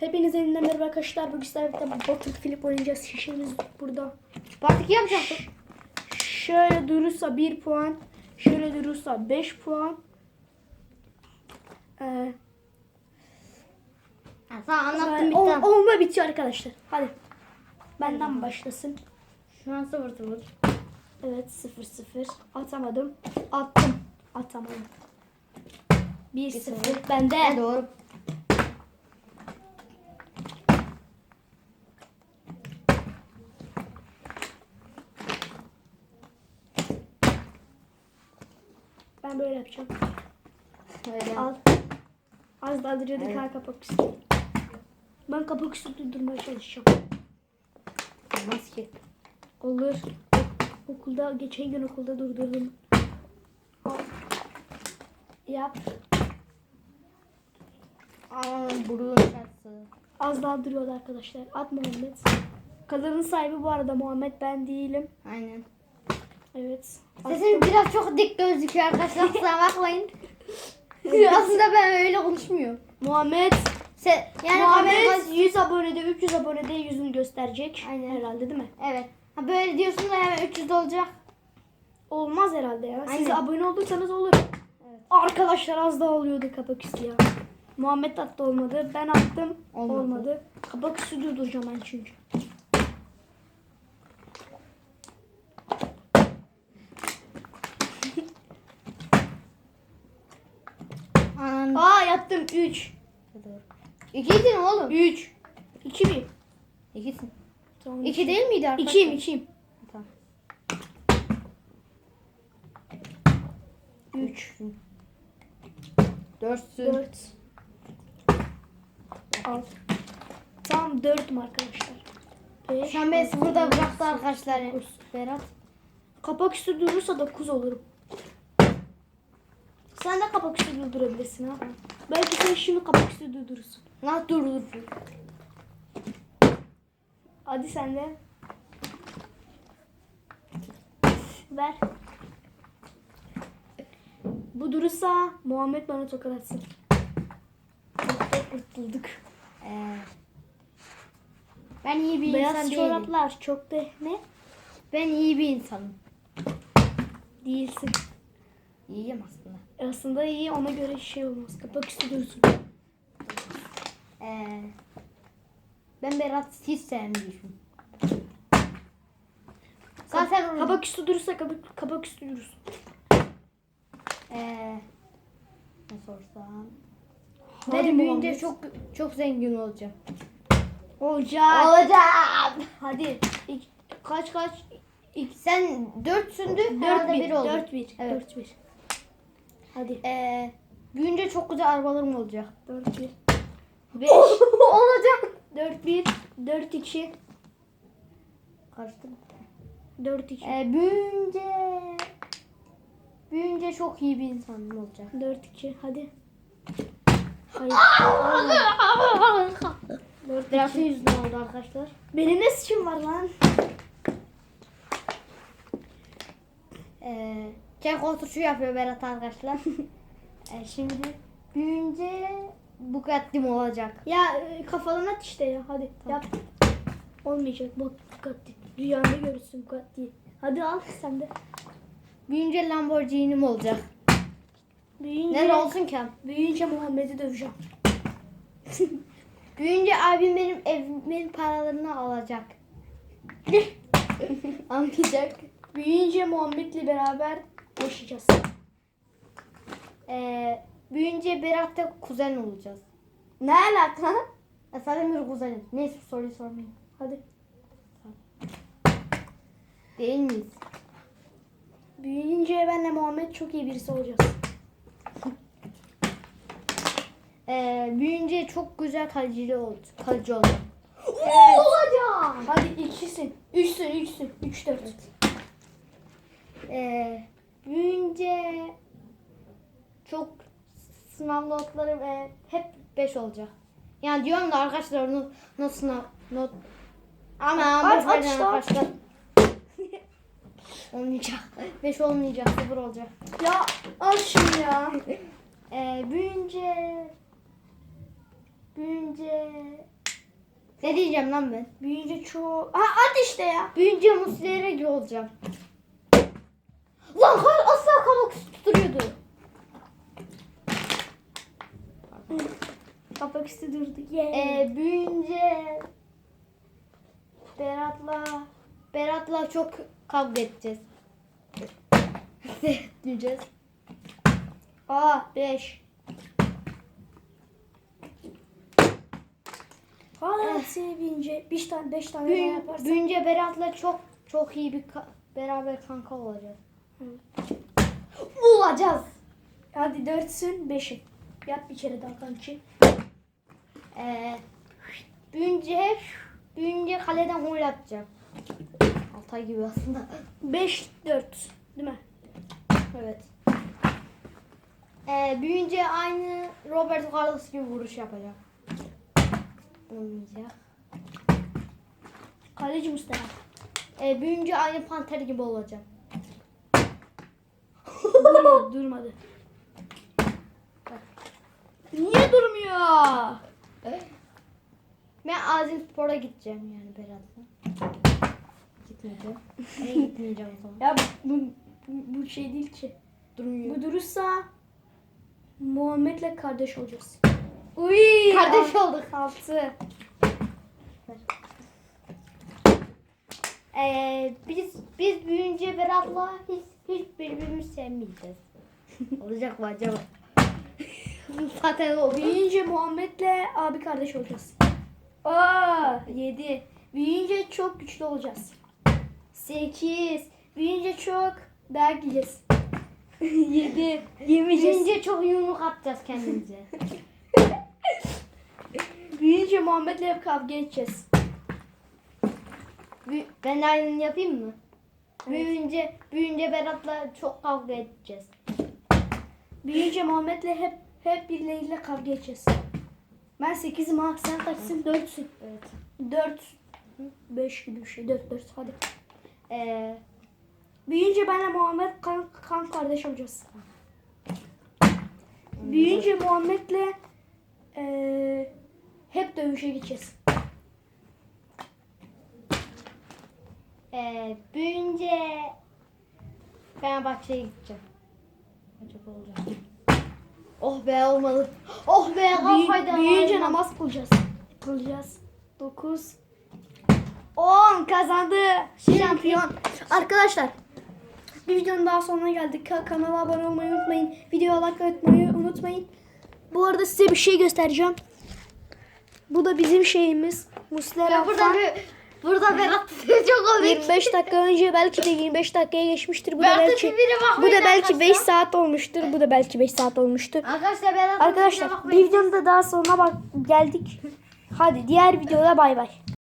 Hepinize yeniden merhaba arkadaşlar. Bugün sizlerle birlikte Battlefield oynayacağız. Şişemiz burada. Part 2 yapacaktık. Şöyle durursa 1 puan. Şöyle durursa 5 puan. Ee, Ha, anlattım bitti. on- onunla bitiyor arkadaşlar. Hadi. Benden başlasın. Şu an 0 0. Evet 0 0. Atamadım. Attım. Atamadım. 1 0. Bende. Doğru. Ben böyle yapacağım. Öyle. Al. Az daha Evet. ha kapak üstü. Ben kapak üstü durdurmaya çalışacağım. Olmaz ki. Olur. Okulda geçen gün okulda durdurdum. Al. Yap. Aa burun şartsı. Az daha duruyordu arkadaşlar. At Muhammed. Kanalın sahibi bu arada Muhammed ben değilim. Aynen. Evet. Sesim biraz çok dik gözüküyor arkadaşlar. Kusura bakmayın. Aslında ben öyle konuşmuyorum. Muhammed Se yani Muhammed 100 abonede 300 abonede yüzünü gösterecek. Aynen. Herhalde değil mi? Evet. Ha böyle diyorsun da hemen 300 olacak. Olmaz herhalde ya. Siz Aynen. abone olursanız olur. Evet. Arkadaşlar az daha oluyordu kapak üstü ya. Muhammed attı olmadı. Ben attım. Olmadı. Olmadı. Kapak üstü durduracağım ben çünkü. Yattım 3. Doğru. İkiydin oğlum. 3. 2 mi? İkisin. Tamam. İki değil miydi arkadaşlar? 2'yim 2'yim. Tamam. 3. Dörtsün. 4. Al. Tam 4'üm arkadaşlar. 5. Şu an beni sıfırda bıraktı arkadaşlar. Berat. Kapak üstü durursa 9 olurum. Sen de kapak üstü durdurabilirsin ha. Belki sen şimdi kapak üstü durdurursun. Lan dur dur. dur. Hadi sen de. Ver. Bu durursa Muhammed bana tokat atsın. Kurtulduk. Ee, ben iyi bir Beyaz insan değilim. çoraplar çok ne? Ben iyi bir insanım. Değilsin. İyiyim aslında. Aslında iyi ona göre şey olmaz. Kapak üstü dursun. Ee, ben Berat hiç sevmiyorum. Zaten Kapak üstü durursa kapak, kapak üstü durursun. ee, ne sorsam. Ben büyüyünce Muhammed. çok çok zengin olacağım. Olacak. Olacağım. Hadi. İk- kaç kaç? Sen dörtsündü. 4 herhalde 1 bir oldu. 4 1 Evet. 4 1. Hadi. Ee, büyüyünce çok güzel arabalarım olacak. 4 1. 5 olacak. 4 1 4 2 Karıştım. 4 2 Ee, büyüyünce büyüyünce çok iyi bir insanım olacak. 4 2 hadi. Hayır. 4 Berat'ın 2. yüzünden oldu arkadaşlar. Benim ne suçum var lan? Ee, çek oturuşu yapıyor Berat arkadaşlar. ee, şimdi büyüyünce Bugatti'm olacak. Ya e, kafadan at işte ya hadi Tamam. yap. Olmayacak bak Bugatti. Rüyanda görürsün Bugatti. Hadi al sen de. Büyüyünce Lamborghini'm olacak. Büyüyünce, Ne olsun ki? büyüyünce Muhammed'i döveceğim. Büyüyünce abim benim evimin paralarını alacak. Anlayacak. Büyüyünce Muhammed'le beraber yaşayacağız. Ee, büyüyünce Berat'ta kuzen olacağız. Ne alaka? Ya zaten bir kuzenim. Neyse soruyu sormayayım. Hadi. Değil miyiz? Büyüyünce benle Muhammed çok iyi birisi olacağız. Ee, büyüyünce çok güzel kalıcı olacak. Kalıcı olacak. Evet. Olacağım. Hadi ikisin. Üçsün, üçsün. Üç, dört. Ee, büyüyünce çok sınav notları ve hep 5 olacak. Yani diyorum da arkadaşlar not, not sınav not ama boş verin arkadaşlar. olmayacak. 5 olmayacak. 0 olacak. Ya al şunu ya. Ee, büyüyünce büyüyünce Ne diyeceğim lan ben? Büyüyünce çok... Ha at işte ya. Büyünce Muslera gibi olacağım. Lan hayır asla kamak tutturuyordu. Kapak üstü durdu. Yeah. Ee, büyüyünce Berat'la Berat'la çok kavga edeceğiz. diyeceğiz. Aa 5. Hala sevince 5 tane 5 tane Büyün, yaparsan. büyünce Berat'la çok çok iyi bir ka- beraber kanka olacağız. Olacağız. Hadi 4'sün 5'i. Yap bir kere daha kanki. Ee, büyünce büyünce kaleden gol atacağım. Altay gibi aslında. 5 4 değil mi? Evet. Ee, büyünce aynı Roberto Carlos gibi vuruş yapacağım. Olmayacak. Kaleci Mustafa. Ee, büyünce aynı panter gibi olacağım. Durmadı, durmadı. Niye durmuyor? Ben Azim Spor'a gideceğim yani Berat'la. Gitmeyeceğim. Ben gitmeyeceğim o zaman. Ya bu, bu, bu şey değil ki. Durmuyor. Bu durursa Muhammed'le kardeş olacağız. Uy, Kardeş olduk. 6. Ee, biz biz büyüyünce Berat'la hiç hiç birbirimizi sevmeyeceğiz. Olacak mı acaba? Zaten o Büyüyünce Muhammed'le abi kardeş olacağız. Aa 7. Büyüyünce çok güçlü olacağız. 8. Büyüyünce çok dayak yiyeceğiz. 7. Yemeyeceğiz. Büyüyünce çok yumruk atacağız kendimize. Büyüyünce Muhammed'le hep kavga edeceğiz. Ben de aynını yapayım mı? Evet. Büyüyünce büyüyünce Berat'la çok kavga edeceğiz. Büyüyünce Muhammed'le hep hep birileriyle kavga edeceğiz. Ben 8'im ha. Sen kaçsın? 4'sün. Evet. 4. 5 gibi bir şey. 4 4 hadi. Ee, Büyüyünce benle Muhammed kan, kan kardeş olacağız. Büyüyünce Muhammed'le eee hep dövüşe gideceğiz. E, büyüyünce Fenerbahçe'ye gideceğim. Acaba olacak. Oh be olmadı. Oh be Büyü- kafaydı. büyüyünce namaz kılacağız. Kılacağız. 9 10 kazandı. Şampiyon. Arkadaşlar bir videonun daha sonuna geldik. Ka- Kanala abone olmayı unutmayın. Videoya like atmayı unutmayın. Bu arada size bir şey göstereceğim. Bu da bizim şeyimiz. Muslera Ya burada Fan. bir burada Berat çok komik. 25 dakika önce belki de 25 dakikaya geçmiştir. Bu da Berat'ın belki tipine bu bakmayın da belki arkadaşlar. 5 saat olmuştur. Bu da belki 5 saat olmuştur. Arkadaşlar Berat'ın Arkadaşlar bir bakmayın. videonun da daha sonuna bak geldik. Hadi diğer videoda bay bay.